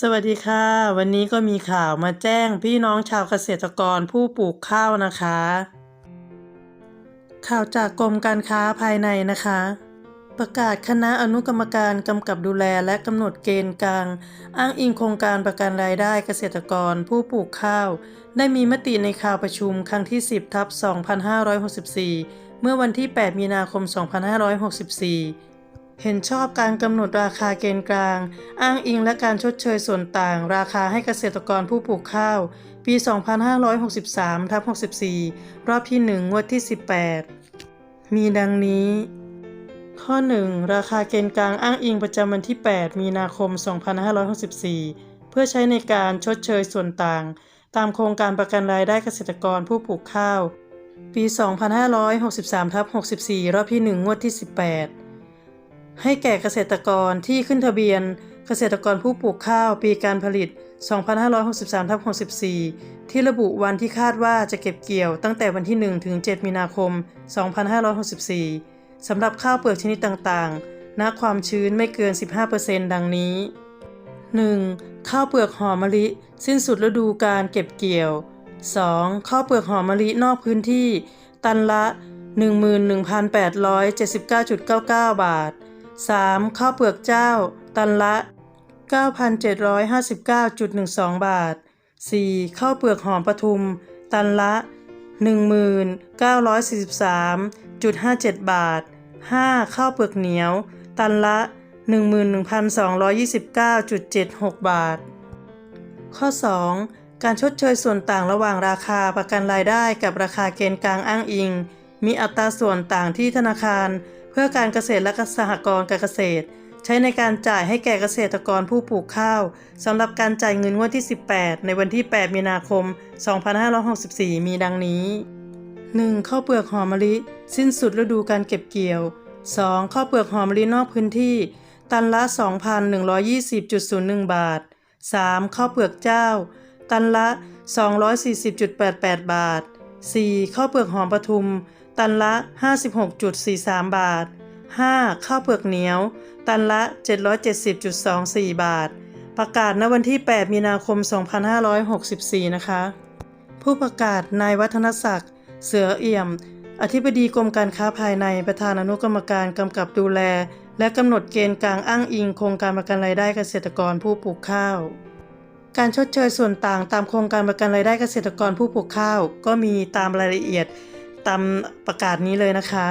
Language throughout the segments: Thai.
สวัสดีค่ะ วันนี้ก็มีข่าวมาแจ้งพี่น้องชาวเกษตรกรผู้ปลูกข้าวนะคะ ข่าวจากกรมการค้าภายในนะคะ ประกาศคณะอนุกรรมการกำกับดูแลและกำหนดเกณฑ์กลาง อ้างอิงโครงการประกันรายได้เกษตรกรผู้ปลูกข้าว ได้มีมติในข่าวประชุมครั้งที่ 10ทับ2564 เมื่อวันที่ 8 มีนาคม 2564 เห็นชอบการกำหนดราคาเกณฑ์กลาง อ้างอิงและการชดเชยส่วนต่าง ราคาให้เกษตรกรผู้ปลูกข้าว ปี 2563ทับ64 รอบที่ 1 งวดที่ 18 มีดังนี้ ข้อ 1 ราคาเกณฑ์กลางอ้างอิงประจำวันที่ 8 มีนาคม 2564 เพื่อใช้ในการชดเชยส่วนต่าง ตามโครงการประกันรายได้เกษตรกรผู้ปลูกข้าว ปี 2563ทับ64 รอบที่ 1 งวดที่ 18 ให้แก่เกษตรกรที่ขึ้นทะเบียน เกษตรกรผู้ปลูกข้าวปีการผลิต 2563ทับ64 ที่ระบุวันที่คาดว่าจะเก็บเกี่ยวตั้งแต่วันที่ 1 ถึง 7 มีนาคม 2564 สำหรับข้าวเปลือกชนิดต่างๆ ณ ความชื้นไม่เกิน 15%ดังนี้ 1. ข้าวเปลือกหอมมะลิ สิ้นสุดฤดูการเก็บเกี่ยว 2. ข้าวเปลือกหอมมะลินอกพื้นที่ ตันละ 11,879.99 บาท 3. ข้าวเปลือกเจ้า ตันละ 9,759.12 บาท 4. ข้าวเปลือกหอมปทุม ตันละ 1943.57 บาท 5. ข้าวเปลือกเหนียว ตันละ 11,229.76 บาท ข้อ 2. การชดเชยส่วนต่างระหว่างราคาประกันรายได้กับราคาเกณฑ์กลางอ้างอิง มีอัตราส่วนต่างที่ธนาคาร เพื่อการเกษตรและสหกรณ์การเกษตร ใช้ในการจ่ายให้แก่เกษตรกรผู้ปลูกข้าวสำหรับการจ่ายเงินงวดที่ 18 ในวันที่ 8 มีนาคม 2564 มีดังนี้ 1. ข้าวเปลือกหอมมะลิ สิ้นสุดฤดูการเก็บเกี่ยว 2. ข้าวเปลือกหอมมะลินอกพื้นที่ ตันละ 2,120.01 บาท 3. ข้าวเปลือกเจ้า ตันละ 240.88 บาท 4. ข้าวเปลือกหอมปทุม ตันละ 56.43 บาท 5. ข้าวเปลือกเหนียว ตันละ 770.24 บาท ประกาศณวันที่ 8 มีนาคม 2564 นะคะ ผู้ประกาศนายวัฒนศักดิ์ เสือเอี่ยม อธิบดีกรมการค้าภายในประธานอนุกรรมการกำกับดูแล และกำหนดเกณฑ์กลางอ้างอิงโครงการประกันรายได้เกษตรกรผู้ปลูกข้าว การชดเชยส่วนต่างตามโครงการประกันรายได้เกษตรกรผู้ปลูกข้าว ก็มีตามรายละเอียดตามประกาศนี้เลยนะคะ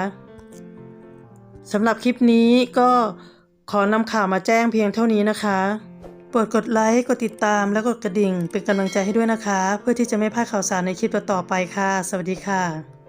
สำหรับคลิปนี้ก็ขอนำข่าวมาแจ้งเพียงเท่านี้นะคะโปรดกดไลค์กดติดตามและกดกระดิ่ง เป็นกำลังใจให้ด้วยนะคะ เพื่อที่จะไม่พลาดข่าวสารในคลิปต่อๆไปค่ะ สวัสดีค่ะ